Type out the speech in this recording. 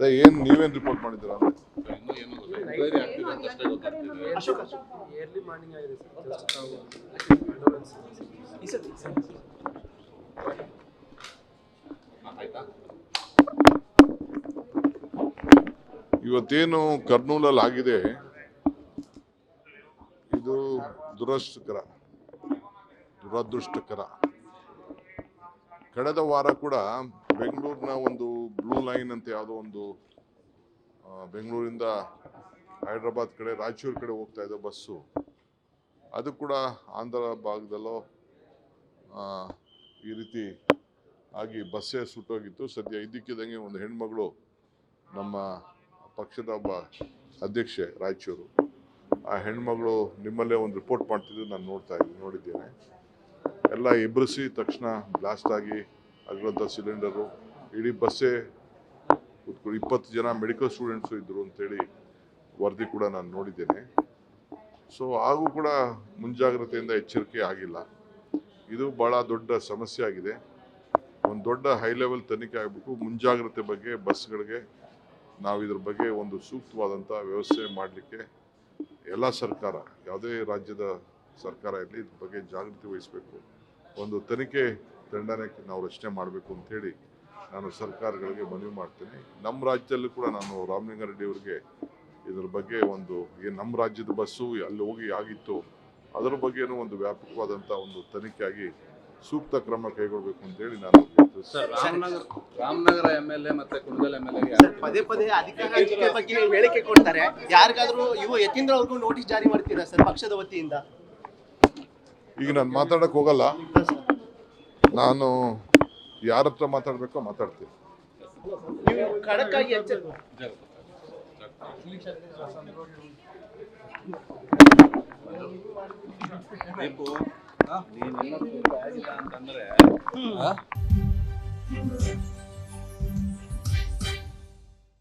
ಅದೇ ಏನು ನೀವೇನು ರಿಪೋರ್ಟ್ ಆಯ್ತಾ ಇವತ್ತೇನು ಕರ್ನೂಲಲ್ಲಿ ಆಗಿದೆ? ಇದು ದುರಷ್ಟಕರ ದುರದೃಷ್ಟಕರ. ಕಳೆದ ವಾರ ಕೂಡ ಬೆಂಗಳೂರಿನ ಒಂದು ಬ್ಲೂ ಲೈನ್ ಅಂತ ಯಾವುದೋ ಒಂದು ಬೆಂಗಳೂರಿಂದ ಹೈದ್ರಾಬಾದ್ ಕಡೆ, ರಾಯಚೂರು ಕಡೆ ಹೋಗ್ತಾ ಇದ್ದ ಬಸ್ಸು. ಅದು ಕೂಡ ಆಂಧ್ರ ಭಾಗದಲ್ಲೋ ಈ ರೀತಿ ಆಗಿ ಬಸ್ಸೇ ಸುಟ್ಟೋಗಿತ್ತು. ಸದ್ಯ ಇದ್ದಕ್ಕಿದ್ದಂಗೆ ಒಂದು ಹೆಣ್ಮಗಳು ನಮ್ಮ ಪಕ್ಷದ ಒಬ್ಬ ಅಧ್ಯಕ್ಷೆ ರಾಯಚೂರು. ಆ ಹೆಣ್ಮಗಳು ನಿಮ್ಮಲ್ಲೇ ಒಂದು ರಿಪೋರ್ಟ್ ಮಾಡ್ತಿದ್ದು ನಾನು ನೋಡ್ತಾ ಇದ್ದೀನಿ, ನೋಡಿದ್ದೇನೆ. ಎಲ್ಲ ಎಬ್ಬರಿಸಿ ತಕ್ಷಣ ಬ್ಲಾಸ್ಟ್ ಆಗಿ ಆಗಿರೋಂಥ ಸಿಲಿಂಡರು, ಇಡೀ ಬಸ್ಸೇ ಕೂತ್ಕೊಂಡು ಇಪ್ಪತ್ತು ಜನ ಮೆಡಿಕಲ್ ಸ್ಟೂಡೆಂಟ್ಸು ಇದ್ದರು ಅಂತೇಳಿ ವರದಿ ಕೂಡ ನಾನು ನೋಡಿದ್ದೇನೆ. ಸೊ ಹಾಗೂ ಕೂಡ ಮುಂಜಾಗ್ರತೆಯಿಂದ ಎಚ್ಚರಿಕೆ ಆಗಿಲ್ಲ. ಇದು ಭಾಳ ದೊಡ್ಡ ಸಮಸ್ಯೆ ಆಗಿದೆ. ಒಂದು ದೊಡ್ಡ ಹೈ ಲೆವೆಲ್ ತನಿಖೆ ಆಗಬೇಕು. ಮುಂಜಾಗ್ರತೆ ಬಗ್ಗೆ ಬಸ್ಗಳಿಗೆ ನಾವು ಇದ್ರ ಬಗ್ಗೆ ಒಂದು ಸೂಕ್ತವಾದಂಥ ವ್ಯವಸ್ಥೆ ಮಾಡಲಿಕ್ಕೆ ಎಲ್ಲ ಸರ್ಕಾರ, ಯಾವುದೇ ರಾಜ್ಯದ ಸರ್ಕಾರ ಇರಲಿ ಇದ್ರ ಬಗ್ಗೆ ಜಾಗೃತಿ ವಹಿಸಬೇಕು. ಒಂದು ತನಿಖೆ ತಂಡನೆ ನಾವು ರಚನೆ ಮಾಡಬೇಕು ಅಂತೇಳಿ ನಾನು ಸರ್ಕಾರಗಳಿಗೆ ಮನವಿ ಮಾಡ್ತೀನಿ. ನಮ್ಮ ರಾಜ್ಯದಲ್ಲೂ ಕೂಡ ನಾನು ರಾಮಲಿಂಗಾರೆಡ್ಡಿ ಅವರಿಗೆ ಇದ್ರ ಬಗ್ಗೆ ಒಂದು ಏನು ನಮ್ಮ ರಾಜ್ಯದ ಬಸ್ಸು ಅಲ್ಲಿ ಹೋಗಿ ಆಗಿತ್ತು. ಅದರ ಬಗ್ಗೆನೂ ಒಂದು ವ್ಯಾಪಕವಾದಂಥ ಒಂದು ತನಿಖೆ ಆಗಿ ಸೂಕ್ತ ಕ್ರಮ ಕೈಗೊಳ್ಳಬೇಕು ಅಂತೇಳಿ ನಾನು sir Ramanagara Ramanagara M L A ಮತ್ತೆ ಕುಣಗಲ್ ಎಂ ಎಲ್ ಸರ್ ಪದೇ ಪದೇ ಅಧಿಕಾರ ಹಂಚಿಕೆ ಬಗ್ಗೆ ನೀವು ಹೇಳಿಕೆ ಕೊಡ್ತಾರೆ. ಯಾರಿಗಾದ್ರೂ ಇವು ಯತೀಂದ್ರ ಅವ್ರಿಗೂ ನೋಟಿಸ್ ಜಾರಿ ಮಾಡ್ತೀರಾ ಸರ್ ಪಕ್ಷದ ವತಿಯಿಂದ? ಈಗ ನಾನು ಮಾತಾಡಕ್ ಹೋಗಲ್ಲ. ನಾನು ಯಾರ ಹತ್ರ ಮಾತಾಡಬೇಕೋ ಮಾತಾಡ್ತೀನಿ. ನೀವು